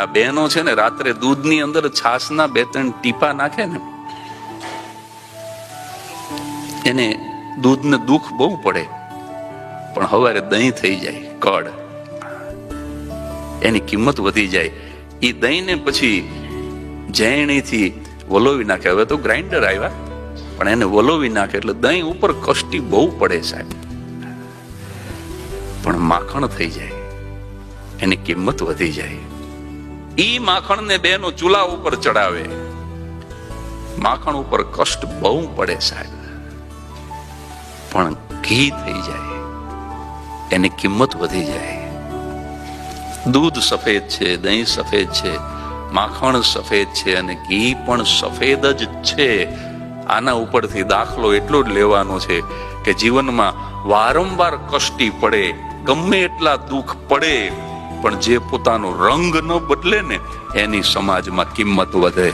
આ બહેનો છે ને રાત્રે દૂધની અંદર છાસના બે ત્રણ ટીપા નાખે ને, એને દૂધને દુઃખ બહુ પડે, પણ હવારે દહીં થઈ જાય, કડ. એની કિંમત વધી જાય. એ દહીંને પછી જૈણીથી વલોવી નાખે. હવે તો ગ્રાઇન્ડર આવ્યા, પણ એને વલોવી નાખે એટલે દહીં ઉપર કષ્ટી બહુ પડે સાહેબ. પણ માખણ થઈ જાય. એની કિંમત વધી જાય. ઈ માખણને બેનો ચૂલા ઉપર ચડાવે. માખણ ઉપર કષ્ટ બહુ પડે સાહેબ. પણ ઘી થઈ જાય. એની કિંમત વધી જાય. દૂધ સફેદ છે, દહીં સફેદ છે, માખણ સફેદ છે અને ઘી પણ સફેદ જ છે. આના ઉપરથી દાખલો એટલો જ લેવાનો છે કે જીવનમાં વારંવાર કષ્ટી પડે, ગમે એટલા દુઃખ પડે પણ જે પોતાનો રંગ ન બદલે ને એની સમાજમાં કિંમત વધે.